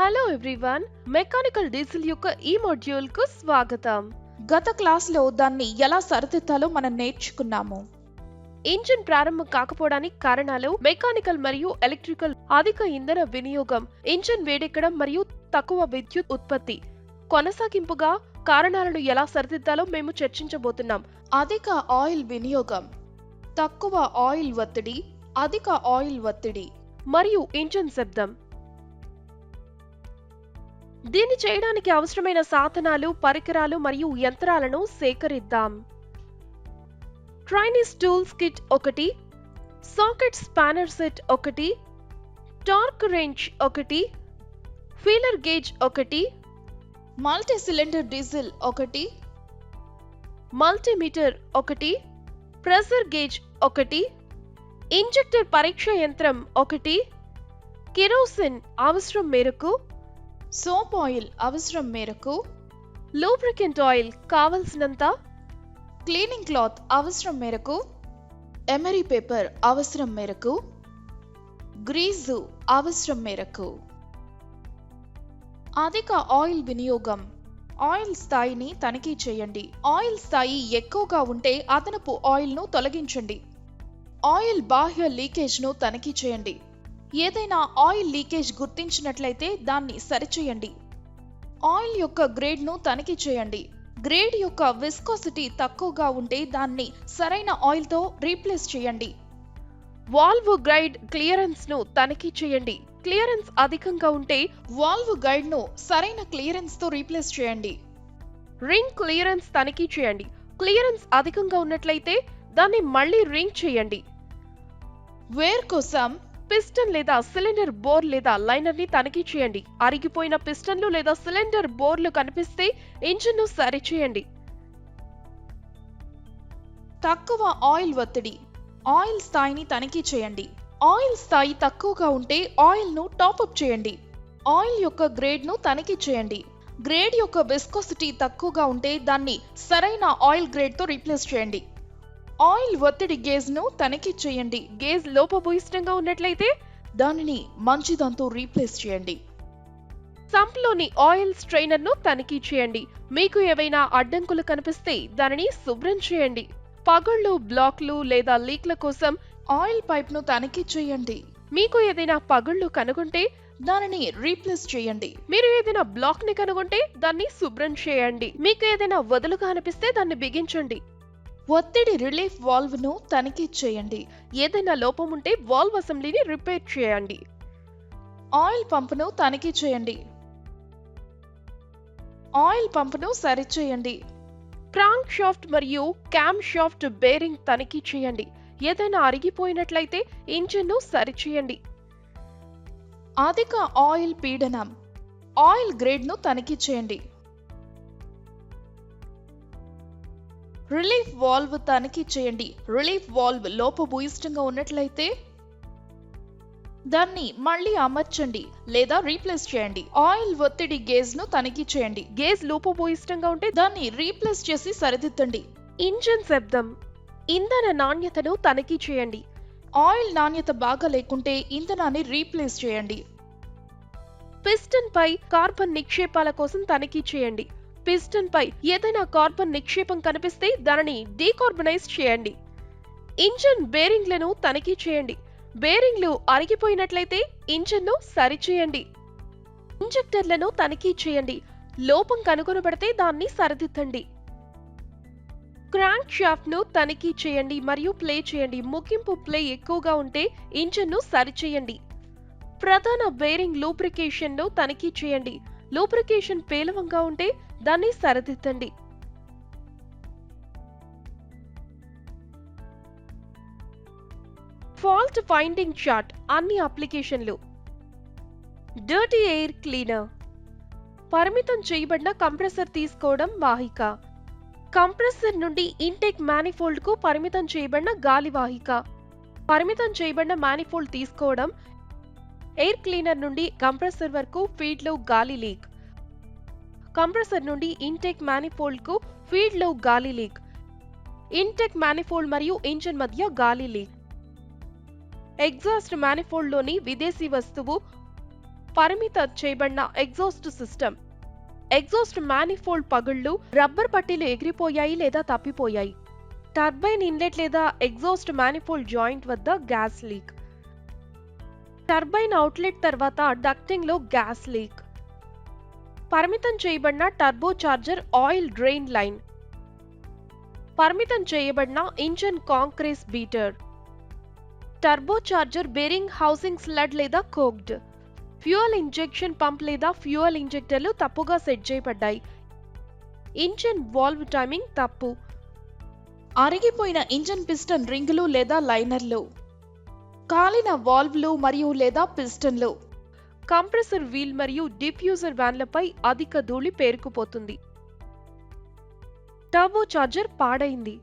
Hello everyone mechanical diesel యొక్క ఈ మాడ్యూల్కు స్వాగతం. గత క్లాస్లో దాన్ని ఎలా సరిదిద్దాలో మనం నేర్చుకున్నాము. ఇంజిన్ ప్రారంభం కాకపోవడానికి కారణాలు మెకానికల్ మరియు ఎలక్ట్రికల్ అధిక ఇంధన వినియోగం ఇంజిన్ వేడెక్కడం మరియు తక్కువ విద్యుత్ ఉత్పత్తి. కొనసాగింపుగా కారణాలను ఎలా సరిదిద్దాలో మేము చర్చించబోతున్నాం. అధిక ఆయిల్ వినియోగం తక్కువ ఆయిల్ ఒత్తిడి అధిక ఆయిల్ ఒత్తిడి. మరియు ఇంజిన్ శబ్దం. దీన్ని చేయడానికి అవసరమైన సాధనాలు పరికరాలు మరియు యంత్రాలను సేకరిద్దాం. ట్రైనిస్ టూల్స్ కిట్ ఒకటి సాకెట్ స్పానర్ సెట్ ఒకటి టార్క్ రేంజ్ ఒకటి ఫీలర్ గేజ్ ఒకటి మల్టీ సిలిండర్ డీజిల్ ఒకటి మల్టీమీటర్ ఒకటి ప్రెషర్ గేజ్ ఒకటి ఇంజెక్టర్ పరీక్ష యంత్రం ఒకటి కెరోసిన్ అవసరం మేరకు సోప్ ఆయిల్ అవసరం మేరకు లూబ్రికెంట్ ఆయిల్ కావలసినంత క్లీనింగ్ క్లాత్ అవసరం మేరకు ఎమరీ పేపర్ అవసరం మేరకు గ్రీజు అవసరం మేరకు. అధిక ఆయిల్ వినియోగం. ఆయిల్ స్థాయిని తనిఖీ చేయండి. ఆయిల్ స్థాయి ఎక్కువగా ఉంటే అదనపు ఆయిల్ను తొలగించండి. ఆయిల్ బాహ్య లీకేజ్ను తనిఖీ చేయండి. ఏదైనా ఆయిల్ లీకేజ్ గుర్తించినట్లయితే దాన్ని సరిచేయండి. ఆయిల్ యొక్క గ్రేడ్ను తనిఖీ చేయండి. గ్రేడ్ యొక్క విస్కోసిటీ తక్కువగా ఉంటే దాన్ని సరైన ఆయిల్తో రీప్లేస్ చేయండి. వాల్వ్ గైడ్ క్లియరెన్స్ను తనిఖీ చేయండి. క్లియరెన్స్ అధికంగా ఉంటే వాల్వ్ గైడ్ను సరైన క్లియరెన్స్తో రీప్లేస్ చేయండి. రింగ్ క్లియరెన్స్ తనిఖీ చేయండి. క్లియరెన్స్ అధికంగా ఉన్నట్లయితే దాన్ని మళ్ళీ రింగ్ చేయండి. వేర్ కోసం పిస్టన్ లేదా సిలిండర్ బోర్ లేదా లైనర్ని తనిఖీ చేయండి. అరిగిపోయిన పిస్టన్లు లేదా సిలిండర్ బోర్లు కనిపిస్తే ఇంజిన్ను సరిచేయండి. తక్కువ ఆయిల్ ఒత్తిడి. ఆయిల్ స్థాయిని తనిఖీ చేయండి. ఆయిల్ స్థాయి తక్కువగా ఉంటే ఆయిల్ను టాపప్ చేయండి. ఆయిల్ యొక్క గ్రేడ్ను తనిఖీ చేయండి. గ్రేడ్ యొక్క విస్కోసిటీ తక్కువగా ఉంటే దాన్ని సరైన ఆయిల్ గ్రేడ్తో రీప్లేస్ చేయండి. ఆయిల్ ఒత్తిడి గేజ్ను తనిఖీ చేయండి. గేజ్ లోపభూయిష్టంగా ఉన్నట్లయితే దానిని మంచిదంతో రీప్లేస్ చేయండి. సంప్లోని ఆయిల్ స్ట్రైనర్ను తనిఖీ చేయండి. మీకు ఏవైనా అడ్డంకులు కనిపిస్తే దానిని శుభ్రం చేయండి. పగుళ్ళు బ్లాక్లు లేదా లీక్ల కోసం ఆయిల్ పైప్ను తనిఖీ చేయండి. మీకు ఏదైనా పగుళ్ళు కనుగొంటే దానిని రీప్లేస్ చేయండి. మీరు ఏదైనా బ్లాక్ని కనుగొంటే దాన్ని శుభ్రం చేయండి. మీకు ఏదైనా వదులుగా అనిపిస్తే దాన్ని బిగించండి. ఒత్తిడి రిలీఫ్ వాల్వ్ను తనిఖీ చేయండి. ఏదైనా లోపం ఉంటే వాల్వ్ అసెంబ్లీని రిపేర్ చేయండి. ఆయిల్ పంపును తనిఖీ చేయండి. ఆయిల్ పంపును సరిచేయండి. క్రాంక్ షాఫ్ట్ మరియు క్యామ్ షాఫ్ట్ బేరింగ్ తనిఖీ చేయండి. ఏదైనా అరిగిపోయినట్లయితే ఇంజిన్ను సరిచేయండి. అధిక ఆయిల్ పీడనం. ఆయిల్ గ్రేడ్ను తనిఖీ చేయండి. రిలీఫ్ వాల్వ్ తనిఖీ చేయండి. రిలీఫ్ వాల్వ్ లోపభూయిష్టంగా ఉన్నట్లయితే దాన్ని మళ్ళీ అమర్చండి లేదా రీప్లేస్ చేయండి. ఆయిల్ ఒత్తిడి గేజ్ను తనిఖీ చేయండి. గేజ్ లోపభూయిష్టంగా ఉంటే దాన్ని రీప్లేస్ చేసి సరిదిద్దండి. ఇంజిన్ శబ్దం. ఇంధన నాణ్యతను తనిఖీ చేయండి. ఆయిల్ నాణ్యత బాగా లేకుంటే ఇంధనాన్ని రీప్లేస్ చేయండి. పిస్టన్ పై కార్బన్ నిక్షేపాల కోసం తనిఖీ చేయండి. పిస్టన్ పై ఏదైనా కార్బన్ నిక్షేపం కనిపిస్తే దానిని డీకార్బనైజ్ చేయండి. ఇంజన్ బేరింగ్లను తనిఖీ చేయండి. బేరింగ్లు అరిగిపోయినట్లయితే ఇంజన్ను సరిచేయండి. ఇంజెక్టర్లను తనిఖీ చేయండి. లోపం కనుగొనబడితే దాన్ని సరిదిద్దండి. క్రాంక్ షాఫ్ట్ను తనిఖీ చేయండి మరియు ప్లే చేయండి. ముగింపు ప్లే ఎక్కువగా ఉంటే ఇంజన్ను సరిచేయండి. ప్రధాన బేరింగ్ లూబ్రికేషన్ను తనిఖీ చేయండి. లూబ్రికేషన్ పేలవంగా ఉంటే దాన్ని సరిదిద్దండి. ఫాల్ట్ ఫైండింగ్ చార్ట్ అన్ని అప్లికేషన్లు. డర్టీ ఎయిర్ క్లీనర్ పరిమితం చేయబడిన కంప్రెసర్ తీసుకోవడం వాహిక. కంప్రెసర్ నుండి ఇంటెక్ మానిఫోల్డ్కు పరిమితం చేయబడిన గాలి వాహిక. పరిమితం చేయబడిన మానిఫోల్డ్ తీసుకోవడం. ఎయిర్ క్లీనర్ నుండి కంప్రెసర్ వరకు ఫీడ్లో గాలి లీక్ కంప్రెసర్ నుండి ఇంటెక్ మానిఫోల్డ్కు ఫీడ్లో గాలి లీక్. ఇంటెక్ మానిఫోల్డ్ మరియు ఇంజిన్ మధ్య గాలి లీక్. ఎగ్జాస్ట్ మానిఫోల్డ్లోని విదేశీ వస్తువు పరిమిత చేయబడిన ఎగ్జాస్ట్ సిస్టమ్. ఎగ్జాస్ట్ మ్యానిఫోల్డ్ పగుళ్ళు రబ్బర్ పట్టీలు ఎగిరిపోయాయి లేదా తప్పిపోయాయి. టర్బైన్ ఇన్లెట్ లేదా ఎగ్జాస్ట్ మ్యానిఫోల్డ్ జాయింట్ వద్ద గ్యాస్ లీక్. టర్బైన్ అవుట్లెట్ తర్వాత డక్టింగ్లో గ్యాస్ లీక్. పరిమితం చేయబడిన టర్బోచార్జర్ ఆయిల్ డ్రెయిన్ లైన్. పరిమితం చేయబడిన engine crankcase breather. Turbocharger bearing housing sludged లేదా కోక్డ్. ఫ్యూయల్ ఇంజెక్షన్ పంప్ లేదా ఫ్యూయల్ ఇంజెక్టర్లు తప్పుగా సెట్ చేయబడ్డాయి. ఇంజన్ వాల్వ్ టైమింగ్ తప్పు. అరిగిపోయిన ఇంజన్ పిస్టన్ రింగులు లేదా లైనర్లు. కాలిన వాల్వ్లు మరియు లేదా పిస్టన్లు. కంప్రెసర్ వీల్ మరియు డిఫ్యూజర్ వ్యాన్లపై అధిక ధూళి పేరుకుపోతుంది. టర్బో చార్జర్ పాడైంది.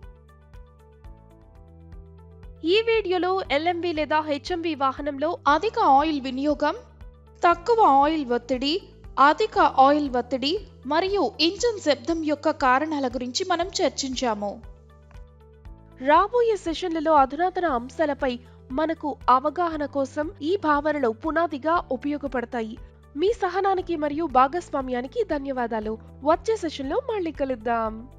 ఈ వీడియోలో ఎల్ఎంవి లేదా హెచ్ఎంవి వాహనంలో అధిక ఆయిల్ వినియోగం తక్కువ ఆయిల్ ఒత్తిడి అధిక ఆయిల్ ఒత్తిడి మరియు ఇంజన్ శబ్దం యొక్క కారణాల గురించి మనం చర్చించాము. రాబోయే సెషన్లలో అధునాతన అంశాలపై మనకు అవగాహన కోసం ఈ భావనలు పునాదిగా ఉపయోగపడతాయి. మీ సహనానికి మరియు భాగస్వామ్యానికి ధన్యవాదాలు. వచ్చే సెషన్లో మళ్ళీ కలుద్దాం.